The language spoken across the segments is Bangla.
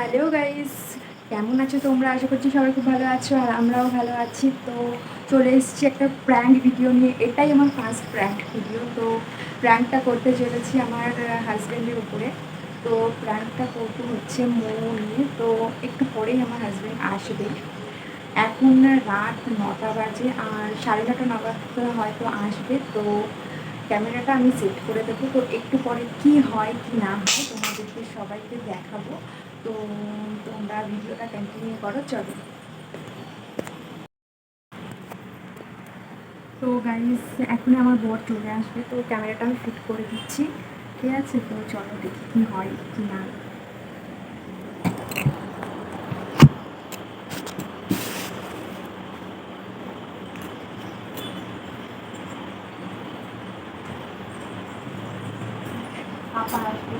হ্যালো গাইস কেমন আছো তোমরা? আশা করছি সবাই খুব ভালো আছো আর আমরাও ভালো আছি। তো চলে এসেছি একটা প্র্যাঙ্ক ভিডিও নিয়ে। এটাই আমার ফার্স্ট প্র্যাঙ্ক ভিডিও তো প্র্যাঙ্কটা করতে চলেছি আমার হাজব্যান্ডের উপরে। তো প্র্যাঙ্কটা করতে হচ্ছে মো নিয়ে। তো একটু পরেই আমার হাজব্যান্ড আসবে। এখন রাত নটা বাজে আর সাড়ে নটা নাগাদ হয়তো আসবে। তো ক্যামেরাটা আমি সেট করে দেবো। তো একটু পরে কি হয়, কি না হয় তোমাদেরকে সবাইকে দেখাবো। তো তোমরা ভিডিওটা কন্টিনিউ করো, চলো। তো গাইজ এখন আমার বর চলে আসবে, তো ক্যামেরাটা আমি ফিট করে দিচ্ছি। ঠিক আছে? তো চলো দেখি কী হয়, কি না পাপা আসবে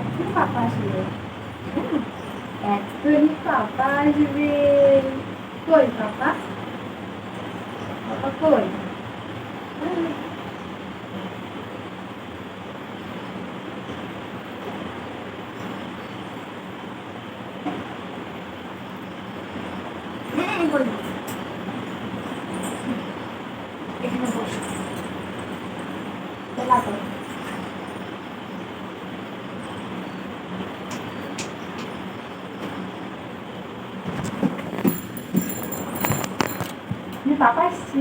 এখনই পাপা আসবে এখনই পাপা আসবে কই পাপা পাপা কই হ্যাঁ, বলো। এখানে বসো তো লাগো আমি পাপা এসছি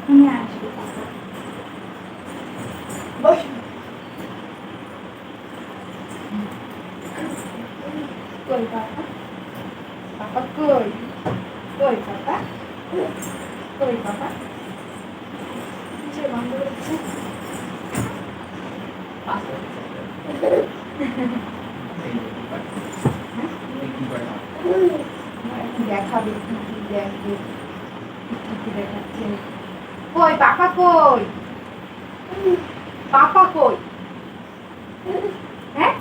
তুমি আসবে পাপা বসো কই পাপা? পাপা কই? কই পাপা? কই পাপা? যে বন্ধ হচ্ছে? দেখাবে কি দেখবে কি দেখাচ্ছে। কই পাপা কই? পাপা কই? হ্যাঁ?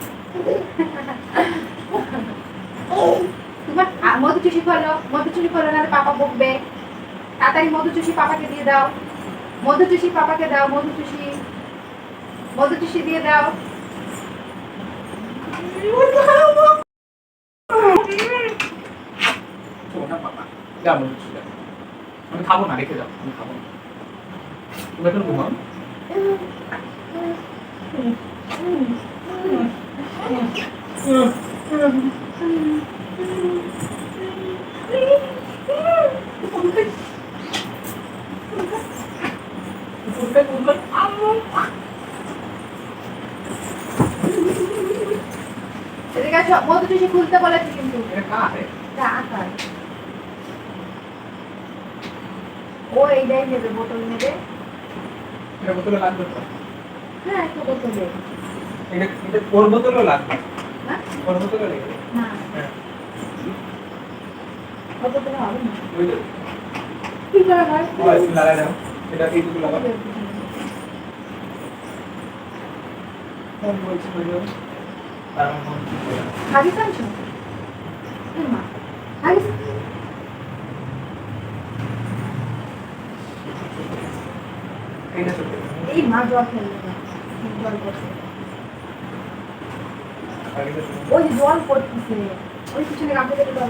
মধু চুষি খোলো মধু চুষি খোলো নাহলে পাপা বকবে। তাড়াতাড়ি মধু চুষি পাপাকে দিয়ে দাও। মধু চুষি পাপাকে দাও মধু চুষি। মধু চুষি দিয়ে দাও। আমি খাব না রেখে যাও আমি খাব না। তুমি এখন ঘুমাও। আসো, মধু চুষি খুলতে বলেছি কিন্তু? ও এইটাই নেবে বোতল নেবে। বোতলে লাগবে হ্যাঁ একটু বোতলে এটা এটা ওর বোতলেও লাগবে কি করে হয়? লাগাই দাও এটা এইটুকু লাগাও। এই মা জল ফেলল না জল চলবে ওই যে জল পড়তেছে। ওই পিছনে কাপড় থেকে জল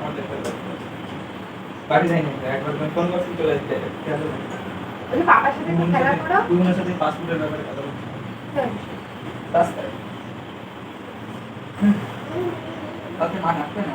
আমাদের বাড়ি যাইনি একবার ফোন করছি চলে যেতে খেয়াল নেই ওই যে পাপার সাথে খেলা করো। দুজনের সাথে পাসপোর্টের ব্যাপারে কথা বলছি। রাস্তায়। তাতে মা ডাকবে না?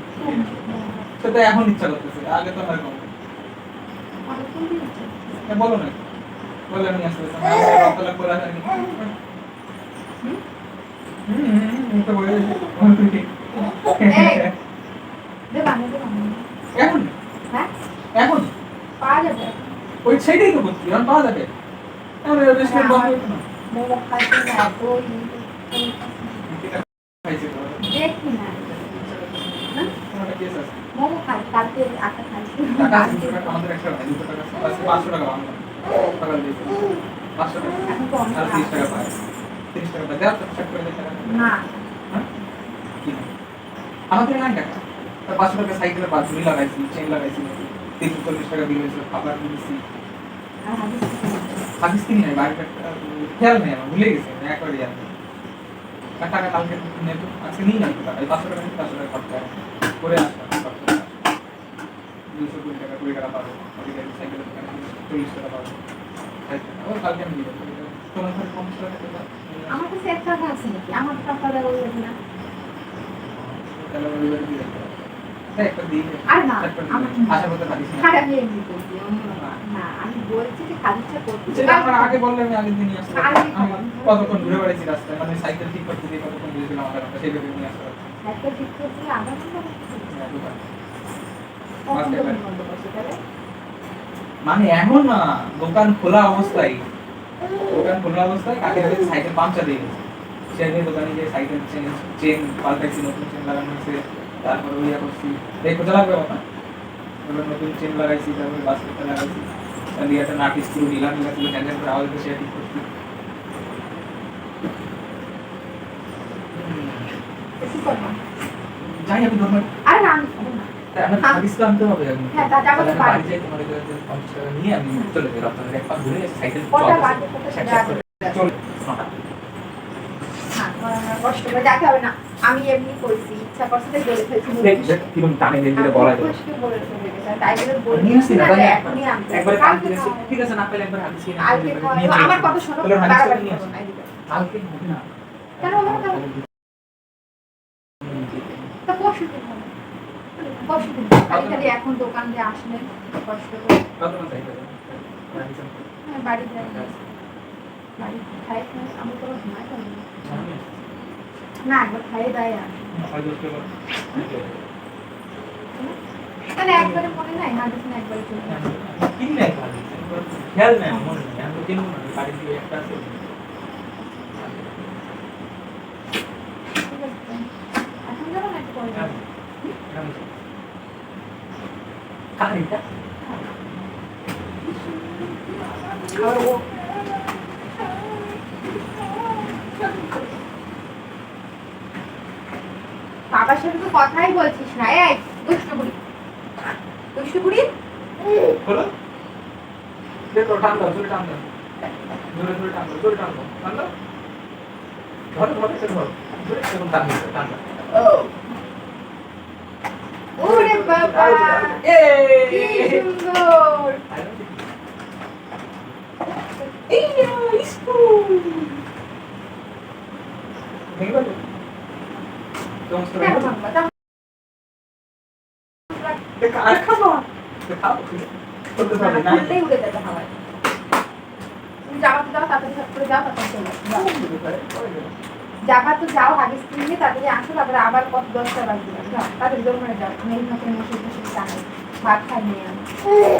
সেটা এখন ইচ্ছা করতেছে আগে তো হয় কম। বলো না। বলে আমি আসতে রক্তলাভ করে আসেনি। এখন? হ্যাঁ? এখন? পাওয়া যাবে। ওই সেইটাই তো করছি এখন পাওয়া যাবে। এখন রেস্টুরেন্ট বন্ধ হইতো না? না? আমাদের নাই টাকা। পাঁচশো টাকা পাঁচ ঝুড়ি লাগাইছি, চেন লাগাইছি, তিনশো চল্লিশ টাকা বিল হয়েছিল, খাবার কিনেছি। হাদিস কিনি নাই, বাড়িতে একটা, খেয়াল নেই আমার, ভুলে গেছি আমি, একবারই জানি। টাকা কালকে নেব, আজকে নিই নাই তো টাকা, এই পাঁচশো টাকা পাঁচশো টাকা খরচা করে আসলাম, খরচা করে আসলাম। দুশো কুড়ি টাকা কুড়ি টাকা পাবো ওদিকে সাইকেলের দোকানে চল্লিশ টাকা পাবো ও কালকে আমি দিব তোমার কাছে টাকা আমার কাছে এক টাকা আছে নাকি টাকা না তাহলে দিয়ে। কতক্ষণ ঘুরে বেড়াইছি রাস্তায়? মানে সাইকেল ঠিক করতে গিয়ে কতক্ষণ ঘুরেছিলাম আমার সেই নিয়ে আসতে মানে এখন না দোকান খোলা অবস্থায় দোকান খোলা অবস্থায় কাকে কাকে সাইকেল পাংচার দিয়ে গেছে সে নিয়ে দোকানে গিয়ে সাইকেল চেন চেন পাল্টাইছি নতুন চেন লাগানো হয়েছে তারপরে ইয়া করছি। এই কোথা লাগবে বাবা? এবার নতুন চেন লাগাইছি তারপরে বাস্কেটটা লাগাইছি। তাহলে একটা নাট স্ক্রু ঢিলা ঢিলা ছিল হ্যান্ডেল করে আওয়াজ দিয়ে ঠিক করছি। তো কি করব? যাই আমি ধর্মের আমি। না, আমার না। এমনি করছি ইচ্ছা করছে তাই বলে ফেলছি কীরকম টানে দেন দিলে বলা যায়। খুশকি বলে বলে না, না, তাই না? এখনই আনতে। একবারে কালকে। ঠিক আছে না পেলে একবার খাওয়াবো। চলে আমার কথা শোনো। না। কালকে হবে না। কেন হবে না? তা পরশু দিন হবে। খালি এখন দোকান দিয়ে আসলেন কষ্ট। হ্যাঁ, বাড়ি যাই বাড়ি খাই খাই আমি তো ঘুমাই পারি না। একবার দেয় তাহলে একবারে মনে নাই হাদিস না একবারে চলে কিনলে এক হাদিস, একবার খেয়াল নেই মনে নেই। আমি কিনবো না, বাড়ি থেকে একটা ঠিক আছে এখন যাব না একটু পরে বাবার সাথে তো কথাই বলছিস না এই দুষ্টু বুড়ি দুষ্টু বুড়ি হলো? দেখো, টান দাও, জোরে টান দাও। জোরে জোরে টান দাও, জোরে টান দাও। টান দাও। ধরো, ধরো, ধরো। জোরে টান দিতে, টান দাও। বাবা কি! সুন্দর এই স্কুল। আর খাব? করতে পারবে না। উড়ে যাবে হাওয়ায় তুমি তো যাও তাড়াতাড়ি করে যাও তারপর চলে আসো, যাও। করতে পারে, করে দেবে। যাবা তো যাও আগে স্ক্রিনে তাড়াতাড়ি আসো তারপরে আবার কত দশটা বাজবে যাও দৌড় মারে যাও আমি এই মাত্র মশে টানাই ভাত খাই নিয়ে আমি? হ্যাঁ?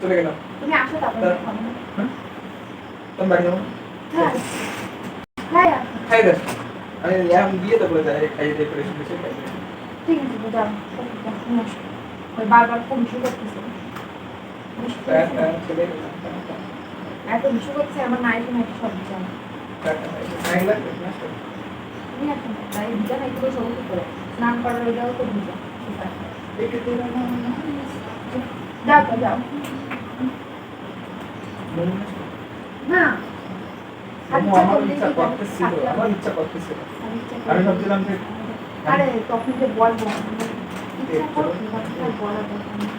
চলে গেলাম। তুমি আসো তারপরে। তুমি বাড়ি যাব? হ্যাঁ হ্যাঁ। খাই। আমি তারপরে যাই, দিয়ে। ঠিক আছে যাও। ওই বারবার ইস্যু করতেছে ইস্যু হ্যাঁ, করতেছে। হ্যাঁ, চলে গেলাম। এত করছে আমার নাইটি নাইটি সব স্নান করার ওইটাও তো ভিজা না, না, না। যাও তো যাও। না। আমার ইচ্ছা করতেছিল, আমার ইচ্ছা করতেছিল। আমি ভাবছিলাম যে আরে তখন যে বলব ইচ্ছা আর বলা দরকার নেই।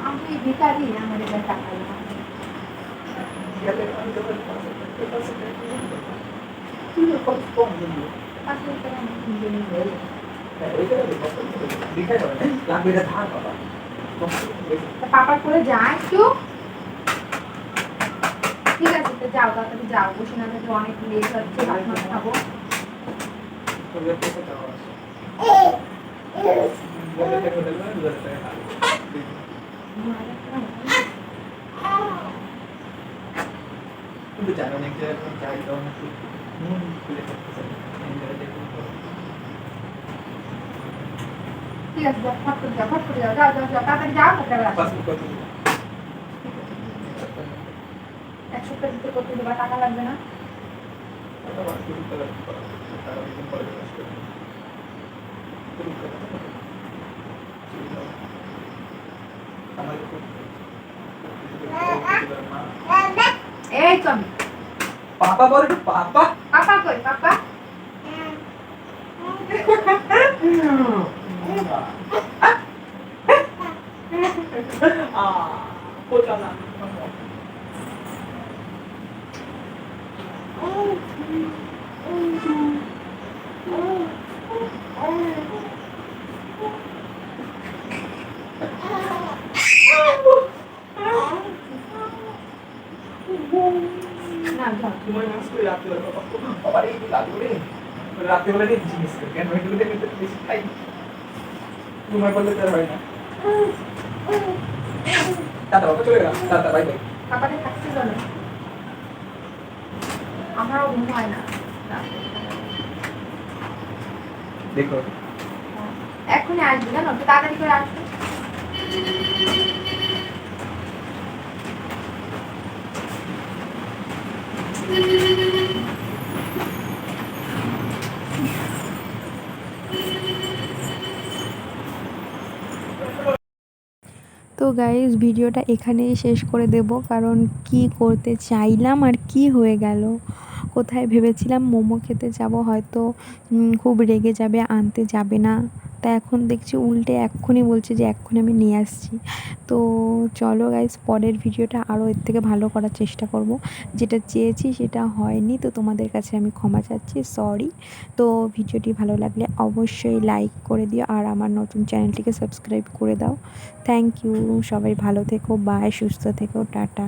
আমি ভিকারি আমার এটা টাকা পাপার করে যা একটু ঠিক আছে তো যাও তাড়াতাড়ি যাও বসে না থাকলে অনেক লেট হচ্ছে খাব তোদের পয়সা দেওয়া আছে। বলে থেকে দেবে, দু হাজার টাকা কিন্তু জানো না যে এখন চাই দাও না খুলে করতে চাই ঠিক আছে যাও ফট করে যাও তাড়াতাড়ি যাও এক সপ্তাহ করতে দেবা টাকা লাগবে না এই তো পাপা বলে পাপা। পাপা কই পাপা? আহ ঘুমাই মাস করে রাত্রিবেলা বাবা বাবা রে লাগল রে। রাত্রিবেলা রে জিনিস কেন এগুলো দেখে তো বেশি খাই? ঘুমাই পড়লে তো হয় না। দাদা বাবা চলে গেলাম দাদা বাই বাই পাপাকে থাকতে জানো আমারও ঘুম হয় না। দেখো। এক্ষুনি আসবি জানো? তাড়াতাড়ি করে আসবে। তো গাইজ ভিডিওটা এখানেই শেষ করে দেব, কারণ কি করতে চাইলাম আর কি হয়ে গেল। কোথায় ভেবেছিলাম মোমো খেতে যাব, হয়তো খুব রেগে যাবে, আনতে যাবে না। তা এখন দেখছি উল্টে এক্ষুনি বলছে যে এক্ষুনি আমি নিয়ে আসছি। তো চলো গাইজ পরের ভিডিওটা আরও এর থেকে ভালো করার চেষ্টা করব। যেটা চেয়েছি সেটা হয়নি, তো তোমাদের কাছে আমি ক্ষমা চাচ্ছি সরি তো ভিডিওটি ভালো লাগলে অবশ্যই লাইক করে দিও আর আমার নতুন চ্যানেলটিকে সাবস্ক্রাইব করে দাও। থ্যাংক ইউ সবাই ভালো থেকো বাই সুস্থ থেকো, টাটা।